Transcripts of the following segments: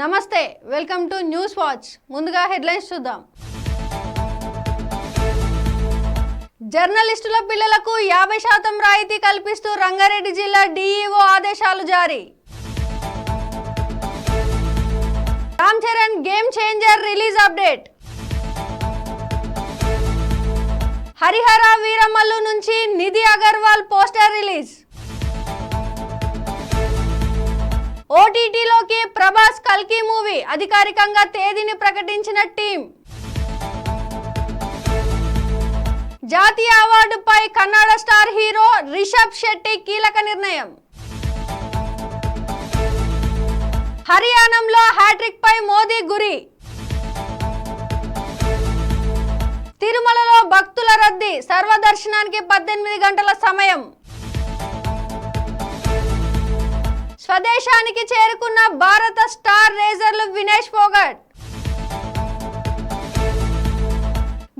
నమస్తే welcome to news watch. ముందుగా headlines చూద్దాం. జర్నలిస్టుల పిల్లలకు యాభై శాతం రాయితీ కల్పిస్తూ రంగారెడ్డి జిల్లా డిఈఓ ఆదేశాలు జారీ. Ram Charan game changer release update. Harihara Veeramallu నుంచి నిధి అగర్వాల్ పోస్టర్ రిలీజ్. ఓటీటీలోకి ప్రభాస్ కల్కి మూవీ అధికారికంగా తేదీని ప్రకటించిన టీం. జాతీయ అవార్డుపై కన్నడ స్టార్ హీరో రిషబ్ శెట్టి కీలక నిర్ణయం. హర్యానంలో హ్యాట్రిక్ పై మోదీ గురి. తిరుమలలో భక్తుల రద్దీ సర్వదర్శనానికి పద్దెనిమిది గంటల సమయం. స్వదేశానికి చేరుకున్న భారత స్టార్ రేజర్లు వినేష్ ఫోగట్.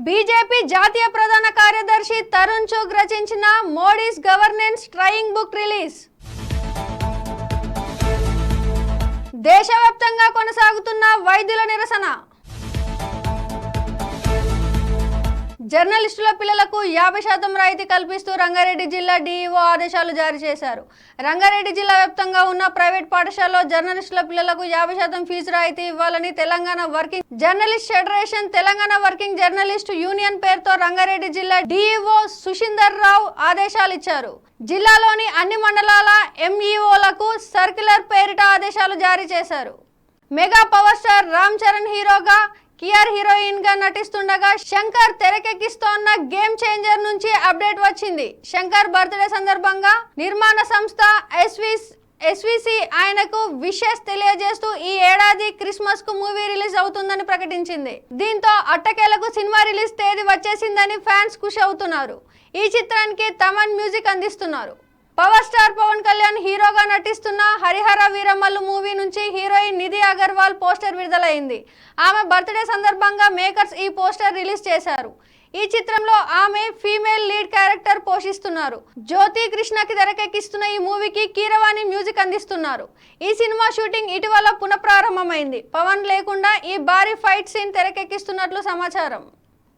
బీజేపీ జాతీయ ప్రధాన కార్యదర్శి తరుణ్ చుగ్ రచించిన Modi's governance triumph book release. దేశవ్యాప్తంగా కొనసాగుతున్న వైద్యుల నిరసన. జర్నలిస్టుల పిల్లలకు యాభై శాతం రాయితీ కల్పిస్తూ రంగారెడ్డి జిల్లా డీఈఓ ఆదేశాలు జారీ చేశారు. రంగారెడ్డి జిల్లా వ్యాప్తంగా ఉన్న ప్రైవేట్ పాఠశాలలో జర్నలిస్టుల పిల్లలకు యాభై శాతం ఫీజు రాయితీ ఇవ్వాలని Telangana working journalist federation Telangana working journalist union పేరుతో రంగారెడ్డి జిల్లా డీఈఓ సుషిందర్ రావు ఆదేశాలు ఇచ్చారు. జిల్లాలోని అన్ని మండలాల ఎంఈఓలకు సర్క్యులర్ పేరిట ఆదేశాలు జారీ చేశారు. Mega power star Ram Charan హీరోగా కియర్ హీరోయిన్గా నటిస్తుండగా శంకర్ తెరకెక్కిస్తోన్న గేమ్ చేంజర్ నుంచి అప్డేట్ వచ్చింది. శంకర్ బర్త్డే సందర్భంగా నిర్మాణ సంస్థ ఎస్విస్ ఎస్విసి ఆయనకు విషెస్ తెలియజేస్తూ ఈ ఏడాది క్రిస్మస్కు మూవీ రిలీజ్ అవుతుందని ప్రకటించింది. దీంతో అట్టకేలకు సినిమా రిలీజ్ తేదీ వచ్చేసిందని ఫ్యాన్స్ ఖుషి అవుతున్నారు. ఈ చిత్రానికి తమన్ మ్యూజిక్ అందిస్తున్నారు. పవర్ స్టార్ పవన్ కళ్యాణ్ హీరోగా నటిస్తున్న హరిహర వీరమ్మలు మూవీ నుంచి హీరోయిన్ నిధి అగర్వాల్ పోస్టర్ విడుదలైంది. ఆమె బర్త్డే సందర్భంగా మేకర్స్ ఈ పోస్టర్ రిలీజ్ చేశారు. ఈ చిత్రంలో ఆమె ఫీమేల్ లీడ్ క్యారెక్టర్ పోషిస్తున్నారు. జ్యోతి కృష్ణకి తెరకెక్కిస్తున్న ఈ మూవీకి కీరవాణి మ్యూజిక్ అందిస్తున్నారు. ఈ సినిమా షూటింగ్ ఇటీవల పునఃప్రారంభమైంది. పవన్ లేకుండా ఈ భారీ ఫైట్ సీన్ తెరకెక్కిస్తున్నట్లు సమాచారం.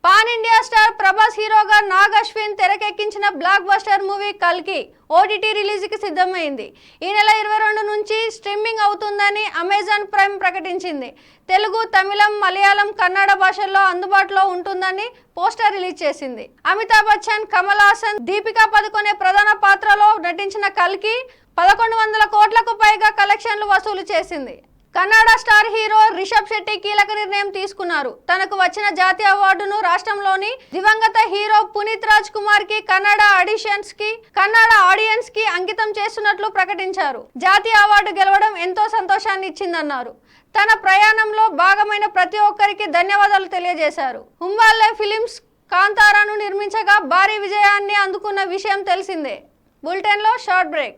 పాన్ ఇండియా స్టార్ ప్రభాస్ హీరోగా నాగ్ అశ్విన్ తెరకెక్కించిన బ్లాక్ బస్టర్ మూవీ కల్కి ఓటీటీ రిలీజ్కి సిద్ధమైంది. ఈ నెల ఇరవై రెండు నుంచి స్ట్రీమింగ్ అవుతుందని అమెజాన్ ప్రైమ్ ప్రకటించింది. తెలుగు తమిళం మలయాళం కన్నడ భాషల్లో అందుబాటులో ఉంటుందని పోస్టర్ రిలీజ్ చేసింది. అమితాబ్ బచ్చన్ కమల్ హాసన్ దీపికా పదుకొనే ప్రధాన పాత్రలో నటించిన కల్కి పదకొండు వందల కోట్లకు పైగా కలెక్షన్లు వసూలు చేసింది. కన్నడ స్టార్ హీరో రిషబ్ శెట్టి కీలక నిర్ణయం తీసుకున్నారు. తనకు వచ్చిన జాతీయ అవార్డును రాష్ట్రంలోని దివంగత హీరో పునీత్ రాజ్ కుమార్కి కన్నడ ఆడిషన్స్కి కన్నడ ఆడియన్స్కి అంకితం చేస్తున్నట్లు ప్రకటించారు. జాతీయ అవార్డు గెలవడం ఎంతో సంతోషాన్ని ఇచ్చిందన్నారు. తన ప్రయాణంలో భాగమైన ప్రతి ఒక్కరికి ధన్యవాదాలు తెలియజేశారు. హుంబాల్లే ఫిలిమ్స్ కాంతారాను నిర్మించగా భారీ విజయాన్ని అందుకున్న విషయం తెలిసిందే. బులెటిన్లో షార్ట్ బ్రేక్.